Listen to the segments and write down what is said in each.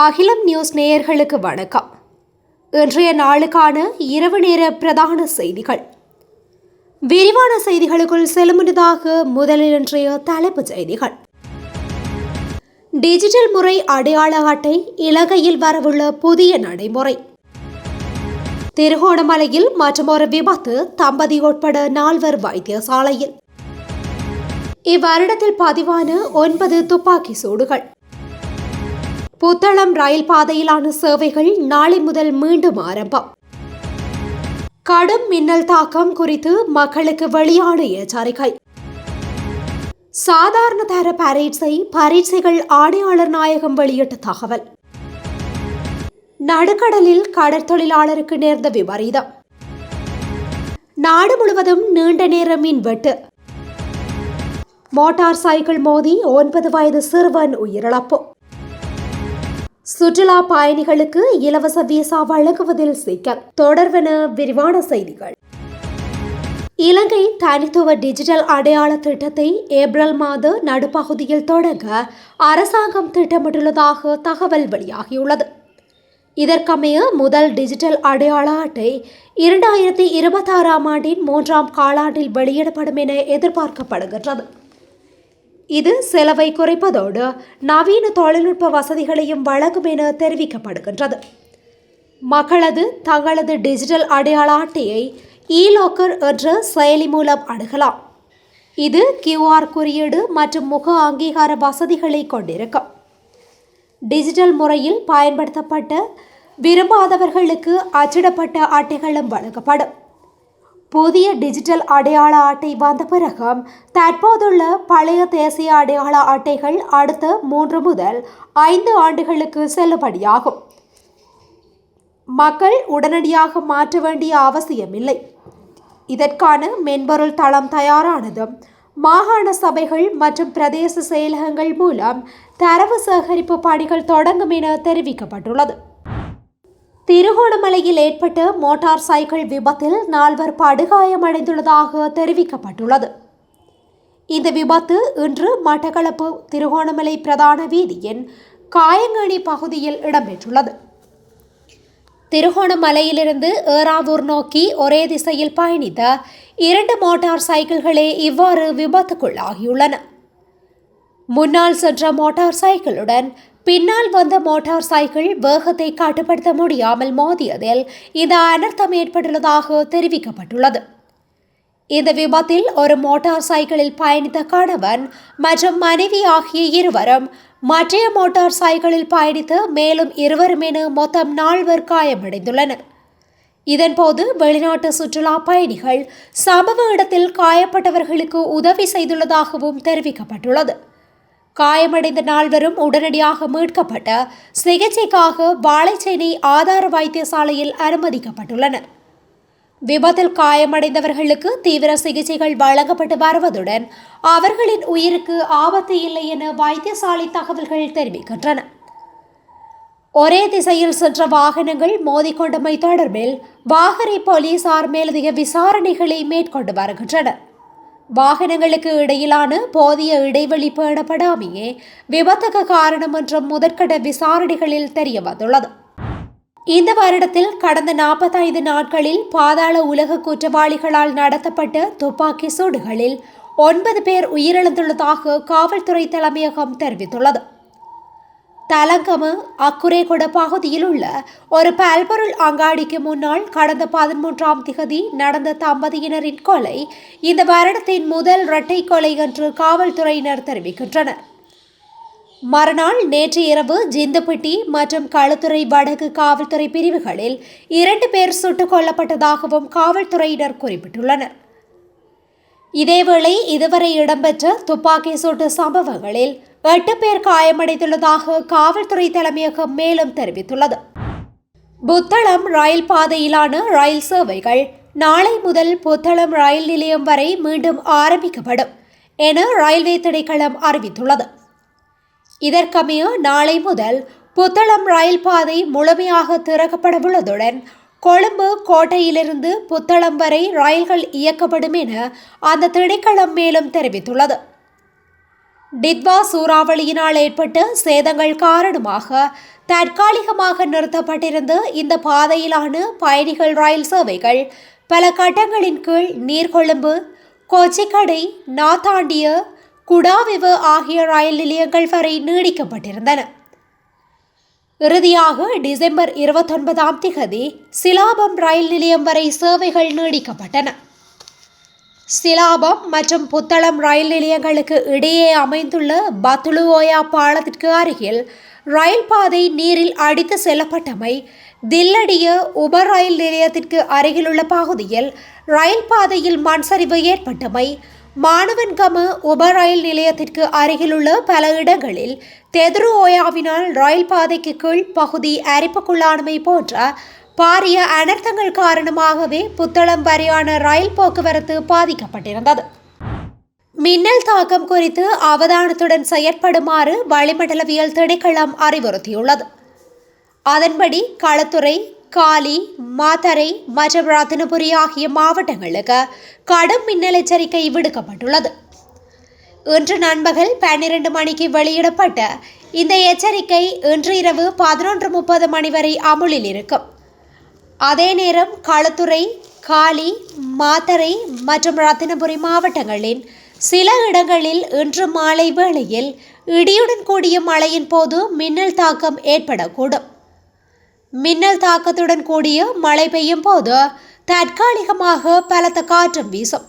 அகிலம் நியூஸ் நேயர்களுக்கு வணக்கம். இன்றைய நாளுக்கான இரவு நேர பிரதான செய்திகள். விரிவான செய்திகளுக்குள் செல்லுமுன்னதாக முதலில் இன்றைய தலைப்புச் செய்திகள். டிஜிட்டல் முறை அடையாள அட்டை இலங்கையில் வரவுள்ள புதிய நடைமுறை. திருகோணமலையில் மற்றொரு விபத்து தம்பதி உட்பட நால்வர் வைத்தியசாலையில். இவ்வருடத்தில் பதிவான ஒன்பது துப்பாக்கி சூடுகள். புத்தளம் ரயில் பாதையிலான சேவைகள் நாளை முதல் மீண்டும் ஆரம்பம். கடும் மின்னல் தாக்கம் குறித்து மக்களுக்கு வெளியான எச்சரிக்கை. சாதாரண தர பரீட்சை பரீட்சைகள் ஆணையாளர் நாயகம் வெளியிட்ட தகவல். நடுக்கடலில் கடற்தொழிலாளருக்கு நேர்ந்த விபரீதம். நாடு முழுவதும் நீண்ட நேர மின்வெட்டு மோட்டார் சைக்கிள் மோதி ஒன்பது வயது சிறுவன் உயிரிழப்பு. சுற்றுலா பயணிகளுக்கு இலவச விசா வழங்குவதில் சிக்கல். தொடர்வென விரிவான செய்திகள். இலங்கை தனித்துவ டிஜிட்டல் அடையாள திட்டத்தை ஏப்ரல் மாத நடுப்பகுதியில் தொடங்க அரசாங்கம் திட்டமிட்டுள்ளதாக தகவல் வெளியாகியுள்ளது. இதற்கமைய முதல் டிஜிட்டல் அடையாள அட்டை இரண்டாயிரத்தி இருபத்தாறாம் ஆண்டின் மூன்றாம் காலாண்டில் வெளியிடப்படும் என எதிர்பார்க்கப்படுகின்றது. இது செலவை குறைப்பதோடு நவீன தொழில்நுட்ப வசதிகளையும் வழங்கும் என தெரிவிக்கப்படுகின்றது. மக்களது தங்களது டிஜிட்டல் அடையாள அட்டையை இ என்ற செயலி மூலம் அணுகலாம். இது கியூஆர் குறியீடு மற்றும் முக அங்கீகார வசதிகளை கொண்டிருக்கும். டிஜிட்டல் முறையில் பயன்படுத்தப்பட்ட விரும்பாதவர்களுக்கு அச்சிடப்பட்ட அட்டைகளும் வழங்கப்படும். புதிய டிஜிட்டல் அடையாள அட்டை வந்த பிறகும் தற்போதுள்ள பழைய தேசிய அடையாள அட்டைகள் அடுத்த மூன்று முதல் ஐந்து ஆண்டுகளுக்கு செல்லுபடியாகும். மக்கள் உடனடியாக மாற்ற வேண்டிய அவசியமில்லை. இதற்கான மென்பொருள் தளம் தயாரானதும் மாகாண சபைகள் மற்றும் பிரதேச செயலகங்கள் மூலம் தரவு சேகரிப்பு பணிகள் தொடங்கும் என தெரிவிக்கப்பட்டுள்ளது. திருகோணமலையில் ஏற்பட்ட மோட்டார் சைக்கிள் விபத்தில் நால்வர் படுகாயமடைந்துள்ளதாக தெரிவிக்கப்பட்டுள்ளது. இந்த விபத்து இன்று மட்டக்களப்பு திருகோணமலை பிரதான வீதியின் காயங்கணி பகுதியில் இடம்பெற்றுள்ளது. திருகோணமலையிலிருந்து ஏறாவூர் நோக்கி ஒரே திசையில் பயணித்த இரண்டு மோட்டார் சைக்கிள்களே இவ்வாறு விபத்துக்குள்ளாகியுள்ளன. முன்னால் சென்ற மோட்டார் சைக்கிளுடன் பின்னால் வந்த மோட்டார் சைக்கிள் வேகத்தை கட்டுப்படுத்த முடியாமல் மோதியதில் இந்த அனர்த்தம் ஏற்பட்டுள்ளதாக தெரிவிக்கப்பட்டுள்ளது. இந்த விபத்தில் ஒரு மோட்டார் சைக்கிளில் பயணித்த கணவன் மற்றும் மனைவி ஆகிய இருவரும் மற்றைய மோட்டார் சைக்கிளில் பயணித்து மேலும் இருவரும் என மொத்தம் நால்வர் காயமடைந்துள்ளனர். இதன்போது வெளிநாட்டு சுற்றுலா பயணிகள் சம்பவ இடத்தில் காயப்பட்டவர்களுக்கு உதவி செய்துள்ளதாகவும் தெரிவிக்கப்பட்டுள்ளது. காயமடைந்த நால்வரும் உடனடியாக மீட்கப்பட்ட சிகிச்சைக்காக வாழைச்சேனை ஆதார வைத்தியசாலையில் அனுமதிக்கப்பட்டுள்ளனர். விபத்தில் காயமடைந்தவர்களுக்கு தீவிர சிகிச்சைகள் வழங்கப்பட்டு வருவதுடன் அவர்களின் உயிருக்கு ஆபத்து இல்லை என வைத்தியசாலை தகவல்கள் தெரிவிக்கின்றன. ஒரே திசையில் சென்ற வாகனங்கள் மோதிக்கொண்டமை தொடர்பில் வாகரை போலீசார் மேலதிக விசாரணைகளை மேற்கொண்டு வருகின்றனர். வாகனங்களுக்கு இடையிலான போதிய இடைவெளி பேணப்படாமையே விபத்துக்கு காரணம் என்றும் முதற்கட்ட விசாரணைகளில் தெரிய வந்துள்ளது. இந்த வருடத்தில் கடந்த நாற்பத்தைந்து நாட்களில் பாதாள உலக குற்றவாளிகளால் நடத்தப்பட்ட துப்பாக்கி சூடுகளில் ஒன்பது பேர் உயிரிழந்துள்ளதாக காவல்துறை தலைமையகம் தெரிவித்துள்ளது. தலங்கம அக்குரேகொட பகுதியில் உள்ள ஒரு பல்பொருள் அங்காடிக்கு முன்னால் கடந்த பதிமூன்றாம் திகதி நடந்த தம்பதியினரின் கொலை இந்த வருடத்தின் முதல் இரட்டை கொலை என்று காவல்துறையினர் தெரிவிக்கின்றனர். மறுநாள் நேற்று இரவு ஜிந்தப்பட்டி மற்றும் களுத்துறை வடக்கு காவல்துறை பிரிவுகளில் இரண்டு பேர் சுட்டுக் கொல்லப்பட்டதாகவும் காவல்துறையினர் குறிப்பிட்டுள்ளனர். இதேவேளை இதுவரை இடம்பெற்ற துப்பாக்கி சூட்டு சம்பவங்களில் எட்டு பேர் காயமடைந்துள்ளதாக காவல்துறை தலைமையகம் மேலும் தெரிவித்துள்ளது. புத்தளம் ரயில் பாதையிலான ரயில் சேவைகள் நாளை முதல் புத்தளம் ரயில் நிலையம் வரை மீண்டும் ஆரம்பிக்கப்படும் என ரயில்வே திணைக்களம் அறிவித்துள்ளது. இதற்கமைய நாளை முதல் புத்தளம் ரயில் பாதை முழுமையாக திறக்கப்படவுள்ளதுடன் கொழும்பு கோட்டையிலிருந்து புத்தளம் வரை ரயில்கள் இயக்கப்படும் என அந்த திணைக்களம் மேலும் தெரிவித்துள்ளது. டித்வா சூறாவளியினால் ஏற்பட்ட சேதங்கள் காரணமாக தற்காலிகமாக நிறுத்தப்பட்டிருந்த இந்த பாதையிலான பயணிகள் ரயில் சேவைகள் பல கட்டங்களின் கீழ் நீர்கொழும்பு கொச்சிக்கடை நாத்தாண்டிய குடாவிவு ஆகிய ரயில் நிலையங்கள் வரை நீடிக்கப்பட்டிருந்தன. இறுதியாக டிசம்பர் இருபத்தொன்பதாம் திகதி சிலாபம் ரயில் நிலையம் வரை சேவைகள் நீடிக்கப்பட்டன. சிலாபம் மற்றும் புத்தளம் ரயில் நிலையங்களுக்கு இடையே அமைந்துள்ள பத்துலுவோயா பாலத்திற்கு அருகில் ரயில் பாதை நீரில் அடித்து செல்லப்பட்டமை தில்லடிய உப ரயில் நிலையத்திற்கு அருகிலுள்ள பகுதியில் ரயில் பாதையில் மண் சரிவு ஏற்பட்டமை மாணவன்கம உப ரயில் நிலையத்திற்கு அருகிலுள்ள பல இடங்களில் தெதுரு ஓயாவினால் ரயில் பாதைக்கு கீழ் பகுதி அரிப்புக்குள்ளானமை போன்ற பாரிய அனர்த்தங்கள் காரணமாகவே புத்தளம் வரையான ரயில் போக்குவரத்து பாதிக்கப்பட்டிருந்தது. மின்னல் தாக்கம் குறித்து அவதானத்துடன் செயற்படுமாறு வளிமண்டலவியல் திணைக்களம் அறிவுறுத்தியுள்ளது. அதன்படி களத்துறை காலி மாத்தரை மற்றும் ரத்தினபுரி ஆகிய மாவட்டங்களுக்கு கடும் மின்னல் எச்சரிக்கை விடுக்கப்பட்டுள்ளது. இன்று நண்பகல் பன்னிரண்டு மணிக்கு வெளியிடப்பட்ட இந்த எச்சரிக்கை இன்று இரவு பதினொன்று முப்பது மணி வரை அமுலில் இருக்கும். அதே நேரம் களத்துறை காலி மாத்தரை மற்றும் ரத்தினபுரி மாவட்டங்களின் சில இடங்களில் இன்று மாலை வேளையில் இடியுடன் கூடிய மழையின் போது மின்னல் தாக்கம் ஏற்படக்கூடும். மின்னல் தாக்கத்துடன் கூடிய மழை பெய்யும் போது தற்காலிகமாக பலத்த காற்றும் வீசும்.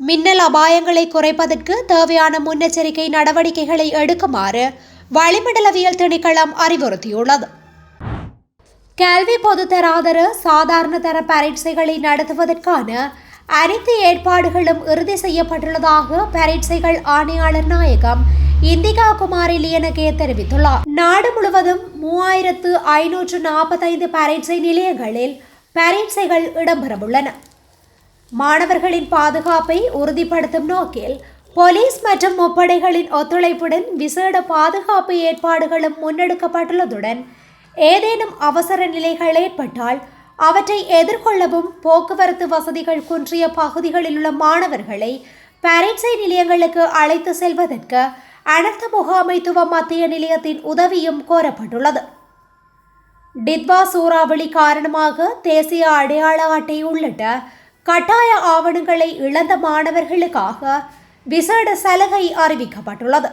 மின்னல் அபாயங்களை குறைப்பதற்கு தேவையான முன்னெச்சரிக்கை நடவடிக்கைகளை எடுக்குமாறு வளிமண்டலவியல் திணைக்களம் அறிவுறுத்தியுள்ளது. கல்வி பொதுத்தராதர சாதாரண தர பரீட்சைகளை நடத்துவதற்கான அனைத்து ஏற்பாடுகளும் இறுதி செய்யப்பட்டுள்ளதாக பரீட்சைகள் ஆணையாளர் நாயகம் இந்திகா குமாரி லியனகே தெரிவித்துள்ளார். நாடு முழுவதும் மூவாயிரத்து ஐநூற்று நாற்பத்தைந்து பரீட்சை நிலையங்களில் பரீட்சைகள் இடம்பெறவுள்ளன. மாணவர்களின் பாதுகாப்பை உறுதிப்படுத்தும் நோக்கில் போலீஸ் மற்றும் முப்படைகளின் ஒத்துழைப்புடன் விசேட பாதுகாப்பு ஏற்பாடுகளும் முன்னெடுக்கப்பட்டுள்ளதுடன் ஏதேனும் அவசர நிலைகள் ஏற்பட்டால் அவற்றை எதிர்கொள்ளவும் போக்குவரத்து வசதிகள் குன்றிய பகுதிகளில் உள்ள மாணவர்களை பரீட்சை நிலையங்களுக்கு அழைத்து செல்வதற்கு அனர்த்த முகாமைத்துவ மத்திய நிலையத்தின் உதவியும் கோரப்பட்டுள்ளது. டித்வா சூறாவளி காரணமாக தேசிய அடையாள அட்டை உள்ளிட்ட கட்டாய ஆவணங்களை இழந்த மாணவர்களுக்காக விசேட சலுகை அறிவிக்கப்பட்டுள்ளது.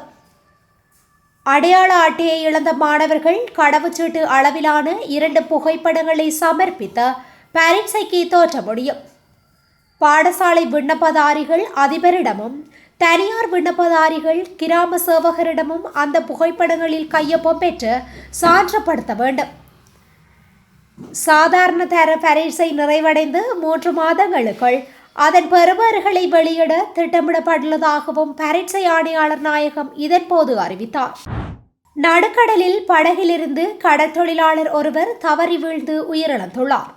அடையாள அட்டையை இழந்த மாணவர்கள் கடவுச்சீட்டு அளவிலான இரண்டு புகைப்படங்களை சமர்ப்பித்த பரீட்சைக்கு தோற்ற முடியும். பாடசாலை விண்ணப்பதாரிகள் அதிபரிடமும் தனியார் விண்ணப்பதாரிகள் கிராம சேவகரிடமும் அந்த புகைப்படங்களில் கையொப்பம் பெற்று சான்றப்படுத்த வேண்டும். சாதாரண தர பரீட்சை நிறைவடைந்து மூன்று மாதங்களுக்குள் அதன் பெறுபர்களை வெளியிட திட்டமிடப்பட்டுள்ளதாகவும் பரீட்சை ஆணையாளர் நாயகம் இதன்போது அறிவித்தார். நடுக்கடலில் படகிலிருந்து கடற்தொழிலாளர் ஒருவர் தவறி வீழ்ந்து உயிரிழந்துள்ளார்.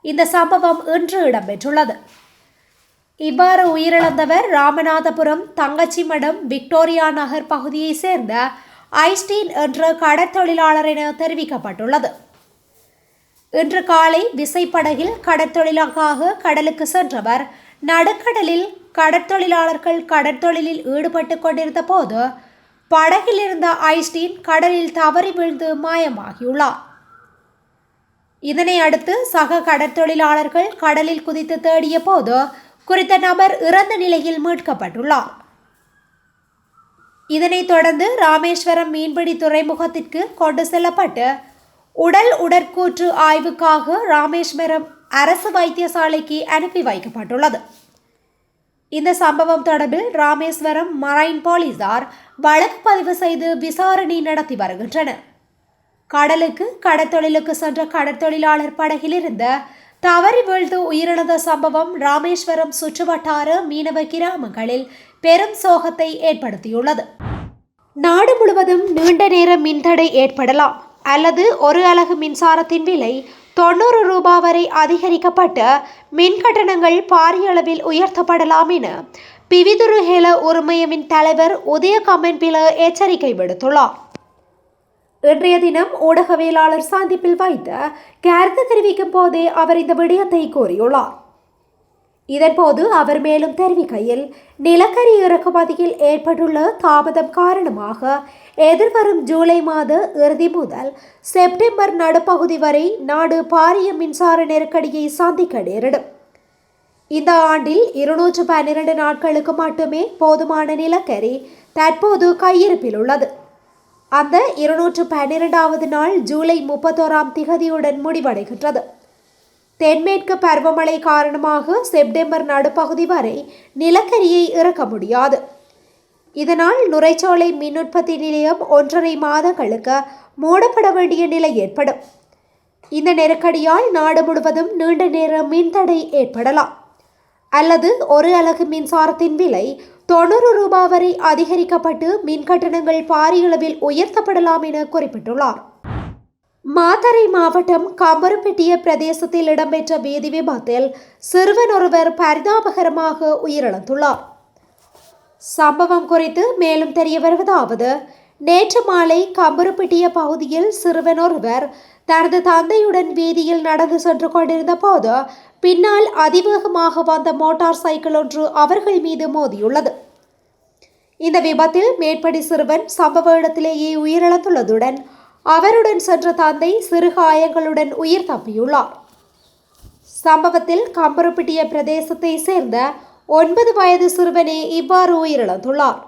இந்த சம்பவம் இன்று இடம்பெற்றுள்ளது. இவ்வாறு உயிரிழந்தவர் ராமநாதபுரம் தங்கச்சிமடம் விக்டோரியா நகர் பகுதியைச் சேர்ந்த ஐஸ்டீன் என்ற கடற்தொழிலாளர் என தெரிவிக்கப்பட்டுள்ளது. இன்று காலை விசைப்படகில் கடற்தொழிலாக கடலுக்கு சென்றவர். நடுக்கடலில் கடற்தொழிலாளர்கள் கடற்தொழிலில் ஈடுபட்டு கொண்டிருந்த போது படகில் இருந்த ஐஸ்டீன் கடலில் தவறி விழுந்து மாயமாகியுள்ளார். இதனை அடுத்து சக கடற்தொழிலாளர்கள் கடலில் குதித்து தேடிய போது குறித்த நபர் இறந்த நிலையில் மீட்கப்பட்டுள்ளார். இதனைத் தொடர்ந்து ராமேஸ்வரம் மீன்பிடி துறைமுகத்திற்கு கொண்டு செல்லப்பட்டு உடல் உடற்கூற்று ஆய்வுக்காக ராமேஸ்வரம் அரசு வைத்தியசாலைக்கு அனுப்பி வைக்கப்பட்டுள்ளது. இந்த சம்பவம் தொடர்பில் ராமேஸ்வரம் மரைன் போலீசார் வழக்கு பதிவு செய்து விசாரணை நடத்தி வருகின்றனர். கடலுக்கு கடற்தொழிலுக்கு சென்ற கடற்தொழிலாளர் படகில் இருந்த தவறி வீழ்ந்து உயிரிழந்த சம்பவம் ராமேஸ்வரம் சுற்றுவட்டார மீனவ கிராமங்களில் பெரும் சோகத்தை ஏற்படுத்தியுள்ளது. நாடு முழுவதும் நீண்ட நேர மின்தடை ஏற்படலாம். அல்லது ஒரு அலகு மின்சாரத்தின் விலை தொண்ணூறு ரூபாய் வரை அதிகரிக்கப்பட்ட மின் கட்டணங்கள் பாரிய அளவில் உயர்த்தப்படலாம் என பிவிதுருஹேல உரிமையமின் தலைவர் உதய கமென்பில எச்சரிக்கை விடுத்துள்ளார். இன்றைய தினம் ஊடகவியலாளர் சந்திப்பில் வைத்து கருத்து தெரிவிக்கும் போதே அவர் இந்த விடயத்தை கூறியுள்ளார். இதன்போது அவர் மேலும் தெரிவிக்கையில் நிலக்கரி இறக்குமதியில் ஏற்பட்டுள்ள தாமதம் காரணமாக எதிர்வரும் ஜூலை மாத இறுதி முதல் செப்டம்பர் நடுப்பகுதி வரை நாடு பாரிய மின்சார நெருக்கடியை சந்திக்க நேரிடும். இந்த ஆண்டில் இருநூற்று பன்னிரண்டு நாட்களுக்கு மட்டுமே போதுமான நிலக்கரி தற்போது கையிருப்பில் உள்ளது. அந்த இருநூற்று பன்னிரெண்டாவது நாள் ஜூலை முப்பத்தோராம் திகதியுடன் முடிவடைகின்றது. தென்மேற்கு பருவமழை காரணமாக செப்டம்பர் நடுப்பகுதி வரை நிலக்கரியை இறக்க முடியாது. இதனால் நுரைச்சோலை மின் உற்பத்தி நிலையம் ஒன்றரை மாதங்களுக்கு மூடப்பட வேண்டிய நிலை ஏற்படும். இந்த நெருக்கடியால் நாடு முழுவதும் நீண்ட நேர மின்தடை ஏற்படலாம். அல்லது ஒரு அலகு மின்சாரத்தின் விலை தொண்ணூறு ரூபாய் வரை அதிகரிக்கப்பட்டு மின் கட்டணங்கள் பாரியளவில் உயர்த்தப்படலாம் என குறிப்பிட்டுள்ளார். மாத்தறை மாவட்டம் கம்பருப்பெட்டிய பிரதேசத்தில் இடம்பெற்ற வீதி விபத்தில் சிறுவன் ஒருவர் பரிதாபகரமாக உயிரிழந்துள்ளார். சம்பவம் குறித்து மேலும் தெரிய வருவதாவது நேற்று மாலை கம்பருப்பட்டிய பகுதியில் சிறுவன் ஒருவர் தனது தந்தையுடன் வீதியில் நடந்து சென்று கொண்டிருந்த போது பின்னால் அதிவேகமாக வந்த மோட்டார் சைக்கிள் ஒன்று அவர்கள் மீது மோதியுள்ளது. இந்த விபத்தில் மேற்படி சிறுவன் சம்பவ இடத்திலேயே உயிரிழந்துள்ளதுடன் அவருடன் சென்ற தந்தை சிறு காயங்களுடன் உயிர் தப்பியுள்ளார். சம்பவத்தில் கம்பருப்பிட்டிய பிரதேசத்தை சேர்ந்த ஒன்பது வயது சிறுவனே இவ்வாறு உயிரிழந்துள்ளார்.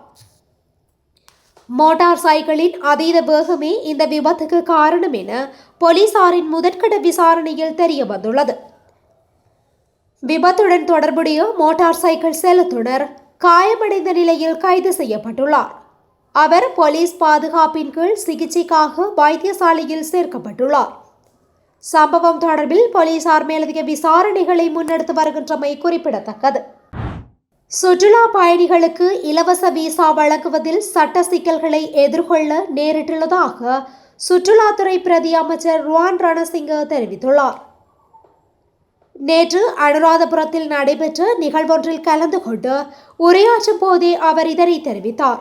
மோட்டார் சைக்கிளின் அதீத வேகமே இந்த விபத்துக்கு காரணம் என போலீசாரின் முதற்கட்ட விசாரணையில் தெரிய வந்துள்ளது. விபத்துடன் தொடர்புடைய மோட்டார் சைக்கிள் செலுத்துனர் காயமடைந்த நிலையில் கைது செய்யப்பட்டுள்ளார். அவர் போலீஸ் பாதுகாப்பின் கீழ் சிகிச்சைக்காக வைத்தியசாலையில் சேர்க்கப்பட்டுள்ளார். சம்பவம் தொடர்பில் போலீசார் மேலதிக விசாரணைகளை முன்னெடுத்து வருகின்றமை குறிப்பிடத்தக்கது. சுற்றுலா பயணிகளுக்கு இலவச விசா வழங்குவதில் சட்ட சிக்கல்களை எதிர்கொள்ள நேரிட்டுள்ளதாக சுற்றுலாத்துறை பிரதி அமைச்சர் ருவான் ரணசிங்க தெரிவித்துள்ளார். நேற்று அனுராதபுரத்தில் நடைபெற்ற நிகழ்வொன்றில் கலந்து கொண்டு உரையாற்றும் போதே அவர் இதனை தெரிவித்தார்.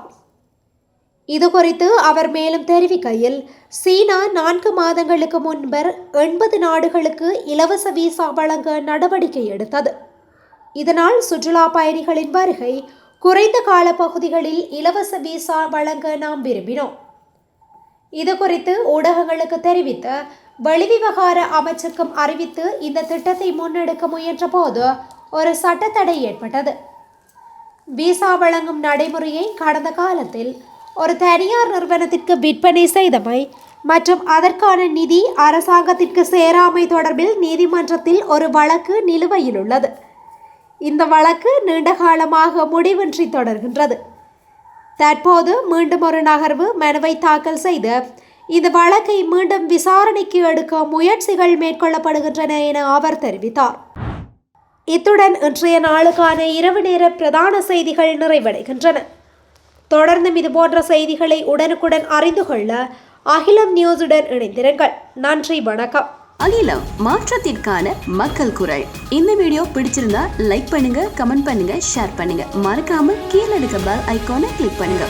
இது குறித்து அவர் மேலும் தெரிவிக்கையில் சீனா நான்கு மாதங்களுக்கு முன்பர் எண்பது நாடுகளுக்கு இலவச விசா வழங்க நடவடிக்கை எடுத்தது. இதனால் சுற்றுலா பயணிகளின் வருகை குறைந்த கால பகுதிகளில் இலவச விசா வழங்க நாம் விரும்பினோம். இது குறித்து ஊடகங்களுக்கு தெரிவித்த வெளிவிவகார அமைச்சருக்கும் அறிவித்து இந்த திட்டத்தை முன்னெடுக்க முயன்ற போது ஒரு சட்டத்தடை ஏற்பட்டது. விசா வழங்கும் நடைமுறையை கடந்த காலத்தில் ஒரு தனியார் நிறுவனத்திற்கு விற்பனை செய்தமை மற்றும் அதற்கான நிதி அரசாங்கத்திற்கு சேராமை தொடர்பில் நீதிமன்றத்தில் ஒரு வழக்கு நிலுவையில் உள்ளது இந்த வழக்கு நீண்ட காலமாக முடிவின்றி தொடர்கின்றது. தற்போது மீண்டும் ஒரு நகர்வு மனுவை தாக்கல் செய்து இந்த வழக்கை மீண்டும் விசாரணைக்கு எடுக்க முயற்சிகள் மேற்கொள்ளப்படுகின்றன என அவர் தெரிவித்தார். இத்துடன் இன்றைய நாளுக்கான இரவு நேர பிரதான செய்திகள் நிறைவடைகின்றன. தொடர்ந்தும் இதுபோன்ற செய்திகளை உடனுக்குடன் அறிந்து கொள்ள அகிலம் நியூஸுடன் இணைந்திருங்கள். நன்றி வணக்கம். அகிலம் மாற்றத்திற்கான மக்கள் குரல். இந்த வீடியோ பிடிச்சிருந்தா லைக் பண்ணுங்க கமெண்ட் பண்ணுங்க ஷேர் பண்ணுங்க. மறக்காம கீழே இருக்க பெல் ஐக்கானை கிளிக் பண்ணுங்க.